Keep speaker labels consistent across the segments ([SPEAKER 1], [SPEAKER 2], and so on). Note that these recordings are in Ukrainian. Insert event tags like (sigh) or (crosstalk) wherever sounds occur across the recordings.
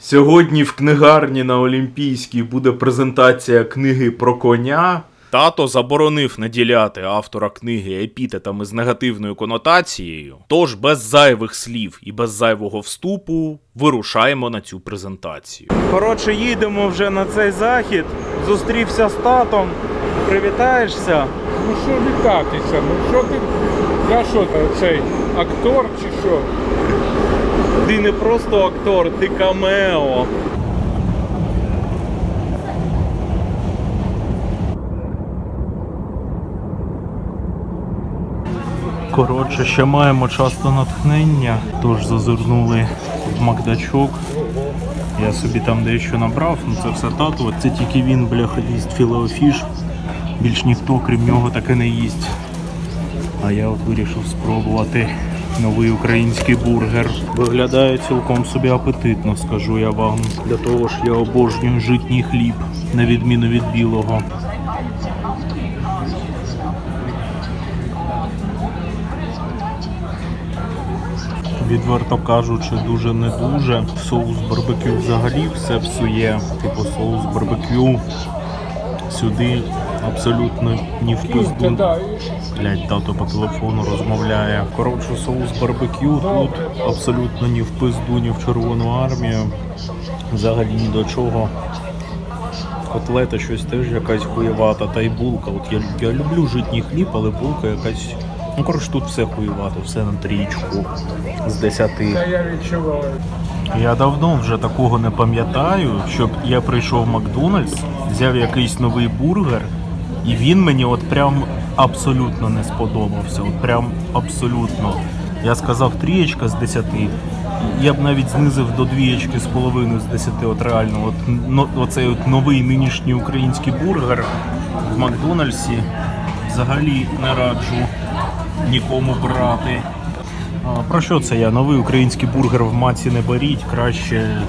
[SPEAKER 1] Сьогодні в книгарні на Олімпійській буде презентація книги про коня. Тато заборонив наділяти автора книги епітетами з негативною конотацією. Тож без зайвих слів і без зайвого вступу вирушаємо на цю презентацію. Коротше, їдемо вже на цей захід. Зустрівся з татом. Привітаєшся?
[SPEAKER 2] Ну що вітатися? Ну що ти? Я що цей актор чи що?
[SPEAKER 1] Ти не просто актор, ти камео. Коротше, ще маємо часто натхнення, тож зазирнули в Макдачок. Я собі там дещо набрав, ну це все тато. Це тільки він, бляха, їсть філеофіш. Більш ніхто, крім нього, таке не їсть. А я от вирішив спробувати новий український бургер. Виглядає цілком собі апетитно, скажу я вам. Для того ж я обожнюю житній хліб, на відміну від білого. Відверто кажучи, дуже не дуже. Соус барбекю взагалі все псує. Типу соус барбекю сюди абсолютно ні в пизду. Блять, тато по телефону розмовляє. Коротше, соус барбекю тут абсолютно ні в пизду, ні в Червону армію. Взагалі ні до чого. Котлета щось теж якась хуєвата, та й булка. От я, я люблю житній хліб, але булка якась. Ну, коротше, тут все хуєвато, все на трічку з 10.
[SPEAKER 2] Та я відчуваю.
[SPEAKER 1] Я давно вже такого не пам'ятаю, щоб я прийшов в Макдональдс, взяв якийсь новий бургер, і він мені от прям абсолютно не сподобався. От прям абсолютно. Я сказав трієчка з 10. Я б навіть знизив до двієчки з половиною з 10. От реально, от но, оцей от новий нинішній український бургер в Макдональдсі взагалі не раджу нікому брати. Про що це я? Новий український бургер в маці не беріть, краще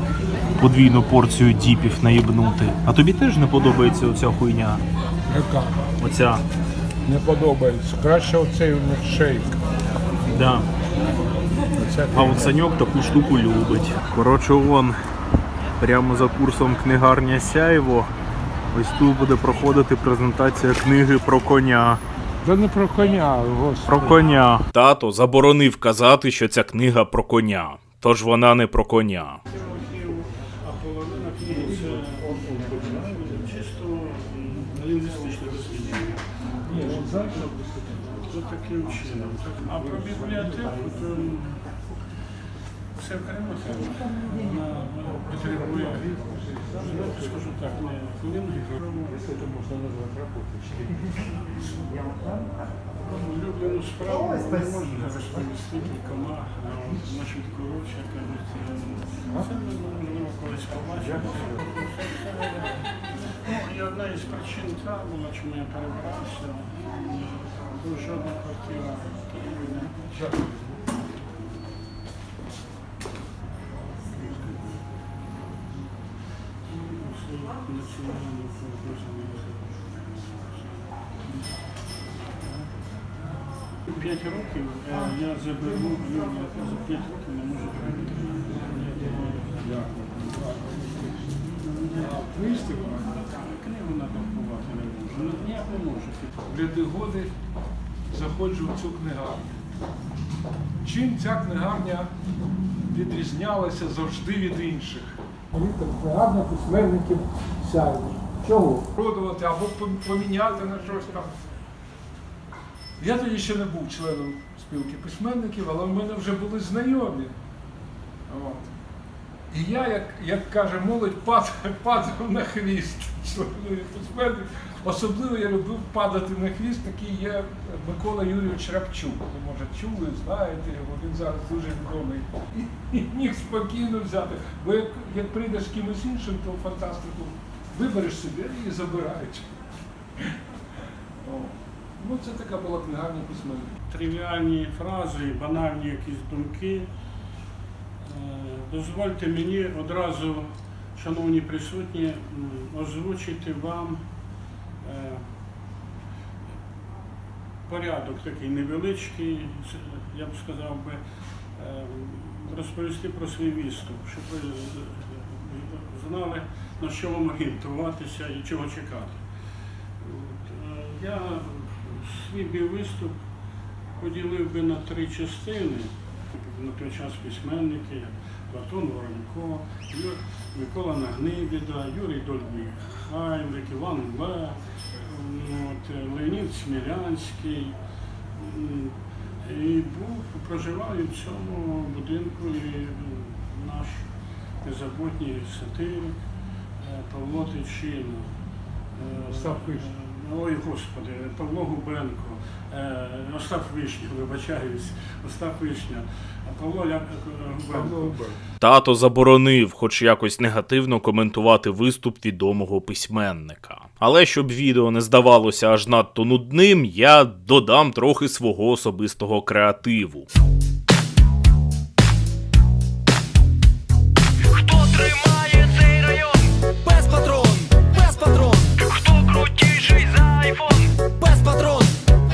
[SPEAKER 1] подвійну порцію діпів наїбнути. А тобі теж не подобається оця хуйня?
[SPEAKER 2] Яка?
[SPEAKER 1] Оця.
[SPEAKER 2] Не подобається. Краще оцей шейк.
[SPEAKER 1] Да. А от Саньок таку штуку любить. Коротше, вон прямо за курсом книгарня Сяєво. Ось тут буде проходити презентація книги про коня.
[SPEAKER 2] Та не про коня, господи.
[SPEAKER 1] Про коня. Тато заборонив казати, що ця книга про коня. Тож вона не про коня.
[SPEAKER 3] Лінгвістичне дослідження. Ні, от зараз. то таким чином. А про бібліотеку, то це потребує, знаєте, скажу так, не хвилинки. Улюблену справу не можна розповісти кількома, значить, коротше, кажуть, це ми можливо колись побачимо. Ну, і одна із причин та була, чому я перебрався, бо жодна квартира. П'ять років е, я заберу, я за п'ять років не можу зробити.
[SPEAKER 2] Книжці
[SPEAKER 3] Книгу надрукувати не можу. Ну, ніяк не можу.
[SPEAKER 2] в ряди годи заходжу в цю книгарню. Чим ця книгарня відрізнялася завжди від інших?
[SPEAKER 4] Книгарня письменників сяйву. Чого?
[SPEAKER 2] Продавати або поміняти на щось там. Я тоді ще не був членом спілки письменників, але в мене вже були знайомі. От. І я, як, як каже молодь, пад, (laughs) падав на хвіст членів письменників. Особливо я любив падати на хвіст, такий є Микола Юрійович Рапчук. Ви може чули, знаєте його, він зараз дуже відомий. І міг спокійно взяти. Бо як, як прийдеш з кимось іншим, то фантастику вибереш собі і забирають. Ну, це така була книгарня письменників.
[SPEAKER 3] Тривіальні фрази, банальні якісь думки. Е, Дозвольте мені одразу, шановні присутні, озвучити вам е, порядок такий невеличкий, я б сказав би, е, розповісти про свій відступ, щоб знали, на що вам орієнтуватися і чого чекати. От, е, Я свій виступ поділив би на три частини. На той час письменники, Платон Воронько, Ю- Микола Нагнибіда, Юрій Дольмихайлик, Іван Ле, от, е, Леонід Смілянський. І був, проживав і в цьому будинку і наш незабутній сатирик е, Павло Тичина. Е,
[SPEAKER 2] Остап Вишня.
[SPEAKER 3] е, Ой, Господи, Павло Губенко, Остап Вишня, вибачаюсь, Остап Вишня, Павло Ля- Губенко.
[SPEAKER 1] Тато заборонив, хоч якось негативно коментувати виступ відомого письменника. Але щоб відео не здавалося аж надто нудним, я додам трохи свого особистого креативу.
[SPEAKER 5] Тримає цей район? Без патрон, без патрон. Хто крутіший за айфон? Без патрон,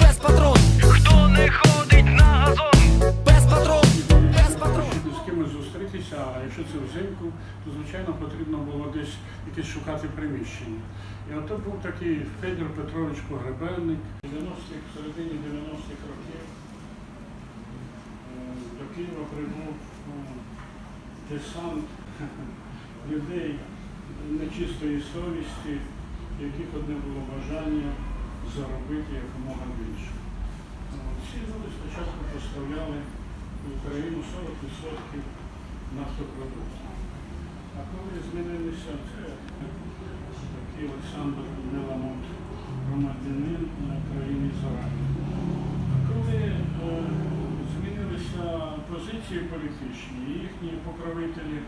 [SPEAKER 5] без патрон. Хто не ходить на газон? Без патрон, без патрон.
[SPEAKER 3] З кимось зустрітися, а якщо це взимку, то звичайно потрібно було десь якесь шукати приміщення. І от був такий Федір Петрович Погребенник. В 90-х, в середині 90-х років е, до Києва прибув е, десант людей нечистої совісті, яких одне було бажання заробити якомога більше. Ці люди спочатку поставляли в Україну 40% нафтопродуктів. А коли змінилися це такий Олександр Меламут, громадянин країні Ізраїль. А коли е, змінилися позиції політичні, їхні покровителі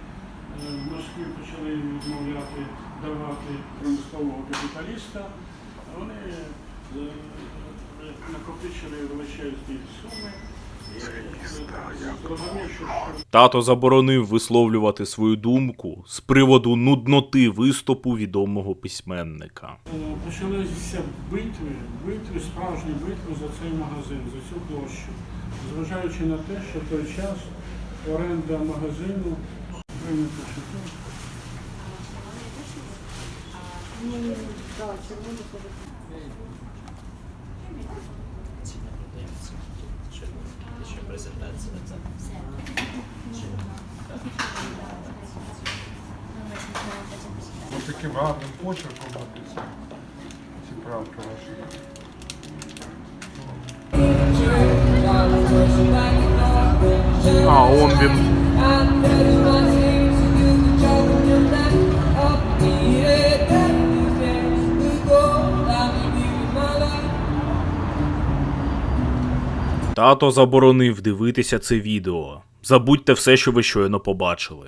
[SPEAKER 3] Москві почали відмовляти давати промислового капіталіста, вони е, е, накопичили величезні суми.
[SPEAKER 1] Тато заборонив висловлювати свою думку з приводу нудноти виступу відомого письменника.
[SPEAKER 3] Е, Почалися битви, битви, справжні битви за цей магазин, за цю площу. Зважаючи на те, що в той час оренда магазину прийнято що тут.
[SPEAKER 6] Ось таким гарним почерком написано. Ці правки ваші.
[SPEAKER 1] А он він. Тато заборонив дивитися це відео. Забудьте все, що ви щойно побачили.